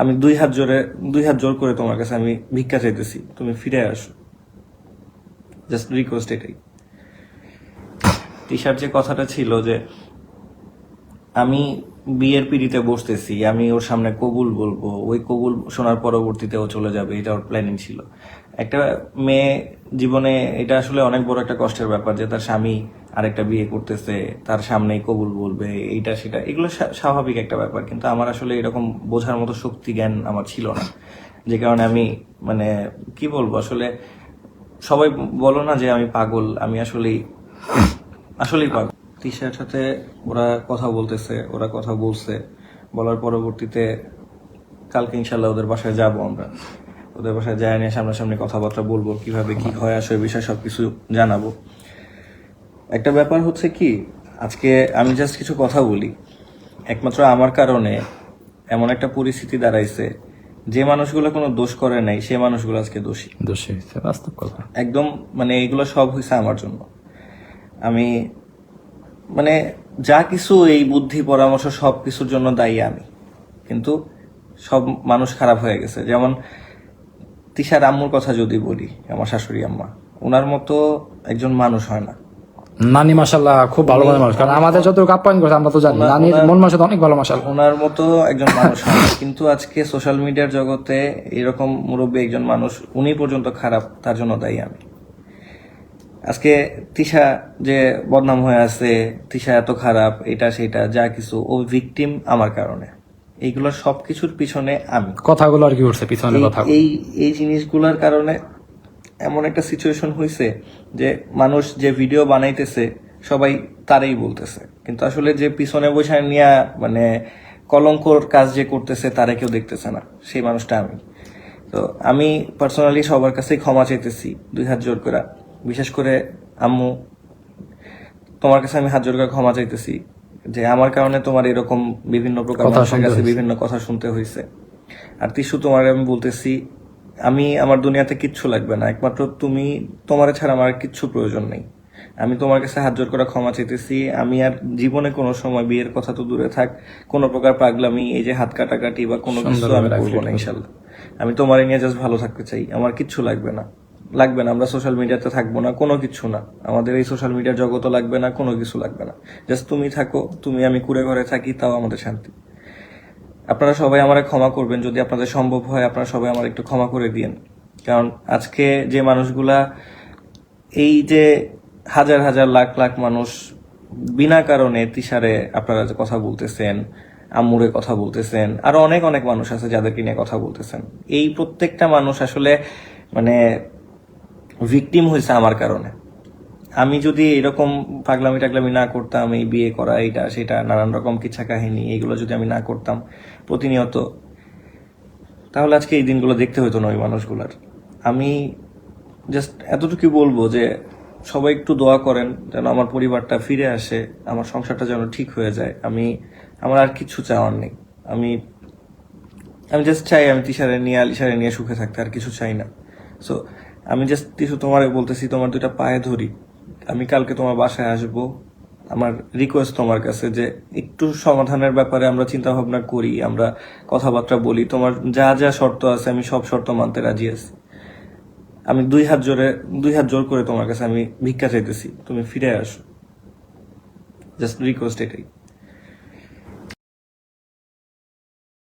আমি দুই হাত জোরে, দুই হাত জোর করে তোমার কাছে আমি ভিক্ষা চাইতেছি। তুমি ফিরে আসো। জাস্ট রিকোয়েস্ট এটাই। টিশার্ট যে কথাটা ছিল যে, আমি বিয়ের পিড়িতে বসতেছি, আমি ওর সামনে কবুল বলব, ওই কবুল শোনার পরবর্তীতে ও চলে যাবে, এটা ওর প্ল্যানিং ছিল। একটা মেয়ে জীবনে এটা আসলে অনেক বড় একটা কষ্টের ব্যাপার যে তার স্বামী আরেকটা বিয়ে করতেছে, তার সামনেই কবুল বলবে, এইটা সেটা। এগুলো স্বাভাবিক একটা ব্যাপার, কিন্তু আমার আসলে এরকম বোঝার মতো শক্তি, জ্ঞান আমার ছিল না। যে কারণে আমি মানে কি বলব, আসলে সবাই বলো না যে আমি পাগল, আমি আসলেই আসলেই পাগল। তিশার সাথে ওরা কথা বলতেছে, ওরা কথা বলছে, বলার পরবর্তীতে কালকে ইনশাল্লাহ ওদের বাসায় যাব আমরা। ওদের বাসায় যায় নিয়ে সামনাসামনি কথাবার্তা বলব, কীভাবে কি হয়, আসলে বিষয় সবকিছু জানাব। একটা ব্যাপার হচ্ছে কি আজকে আমি জাস্ট কিছু কথা বলি। একমাত্র আমার কারণে এমন একটা পরিস্থিতি দাঁড়াইছে যে মানুষগুলো কোনো দোষ করে নাই সে মানুষগুলো আজকে দোষী। দোষী হয়েছে বাস্তব কথা। একদম মানে এইগুলো সব হয়েছে আমার জন্য। আমি মানে যা কিছু এই বুদ্ধি পরামর্শ সব কিছুর জন্য দায়ী আমি। কিন্তু সব মানুষ খারাপ হয়ে গেছে। যেমন তিশার আম্মুর কথা যদি বলি আমার শাশুড়ি আম্মা ওনার মতো একজন মানুষ হয় না। নানি মাসাল্লাহ খুব ভালো মনের মানুষ। কারণ আমাদের যত আপ্যায়ন করছে আমরা তো জানি। নানির মন মাসে অনেক ভালো মাসাল ওনার মতো একজন মানুষ কিন্তু আজকে সোশ্যাল মিডিয়ার জগতে এরকম মুরব্বী একজন মানুষ উনি পর্যন্ত খারাপ তার জন্য দায়ী আমি। আজকে তিশা যে বদনাম হয়ে আছে তিশা এত খারাপ এটা সেটা যা কিছু ও ভিকটিম আমার কারণে। এইগুলোর সবকিছুর পিছনে আমি। কথাগুলো আর কি উঠছে পিছনে কথা এই এই জিনিসগুলোর কারণে এমন একটা সিচুয়েশন হয়েছে যে মানুষ যে ভিডিও বানাইতেছে সবাই তারই বলতেছে। কিন্তু আসলে যে পিছনে বসে নিয়ে মানে কলঙ্কর কাজ যে করতেছে তারা কেউ দেখতেছে না। সেই মানুষটা আমি। তো আমি পার্সোনালি সবার কাছেই ক্ষমা চাইতেছি দুই হাত জোর করে বিশেষ করে আম্মু তোমার কাছে আমি হাত জোর করে ক্ষমা চাইতেছি যে আমার কারণে তোমার এরকম বিভিন্ন প্রকার মানুষের কাছে বিভিন্ন কথা শুনতে হয়েছে আর তিসু তোমার আমি বলতেছি আমি আমার দুনিয়াতে কিচ্ছু লাগবে না। একমাত্র তুমি তোমার ছাড়া আমার কিচ্ছু প্রয়োজন নেই। আমি তোমার কাছে হাত জোর করে ক্ষমা চাইতেছি। আমি আর জীবনে কোনো সময় বিয়ের কথা তো দূরে থাক। কোনো প্রকার পাগলামি এই যে হাত কাটাকাটি বা কোনো কিছু আমি করব না ইনশাল্লাহ। আমি তোমার নিয়ে জাস্ট ভালো থাকতে চাই। আমার কিচ্ছু লাগবে না। লাগবে না আমরা সোশ্যাল মিডিয়াতে থাকব না কোনো কিছু না। আমাদের এই সোশ্যাল মিডিয়ার জগতও লাগবে না কোনো কিছু লাগবে না। জাস্ট তুমি থাকো তুমি আমি কুড়ে ঘরে থাকি তাও আমাদের শান্তি। আপনারা সবাই আমারে ক্ষমা করবেন, যদি আপনাদের সম্ভব হয়, আপনারা সবাই আমার একটু ক্ষমা করে দিন কারণ আজকে যে মানুষগুলা, এই যে হাজার হাজার লাখ লাখ মানুষ বিনা কারণে তিসারে আপনারা যে কথা বলতেছেন, আম্মুরে কথা বলতেছেন, আরও অনেক অনেক মানুষ আছে যাদেরকে নিয়ে কথা বলতেছেন। এই প্রত্যেকটা মানুষ আসলে মানে ভিকটিম হয়েছে আমার কারণে। আমি যদি এরকম পাগলামি টাগলামি না করতাম, এই বিয়ে করা এটা সেটা, নানান রকম কিচ্ছা কাহিনী এগুলো যদি আমি না করতাম প্রতিনিয়ত, তাহলে আজকে এই দিনগুলো দেখতে হতো না ওই মানুষগুলার। আমি জাস্ট এতটুকু বলব যে, সবাই একটু দোয়া করেন যেন আমার পরিবারটা ফিরে আসে, আমার সংসারটা যেন ঠিক হয়ে যায়। আমি, আমার আর কিছু চাওয়ার নেই। আমি আমি জাস্ট চাই আমি তিশারে নিয়ে, আলিশারে নিয়ে সুখে থাকতে, আর কিছু চাই না। সো আমি জাস্ট কিছু তোমার বলতেছি, তোমার দুইটা পায়ে ধরি। আমি কালকে তোমার বাসায় আসব। আমার রিকোয়েস্ট তোমার কাছে যে একটু সমাধানের ব্যাপারে আমরা চিন্তা ভাবনা করি, আমরা কথাবার্তা বলি। তোমার যা যা শর্ত আছে, আমি সব শর্ত মানতে রাজি আছি। আমি দুই হাত জোরে, দুই হাত জোর করে তোমার কাছে আমি ভিক্ষা চাইতেছি। তুমি ফিরে আসো। জাস্ট রিকোয়েস্ট এটাই।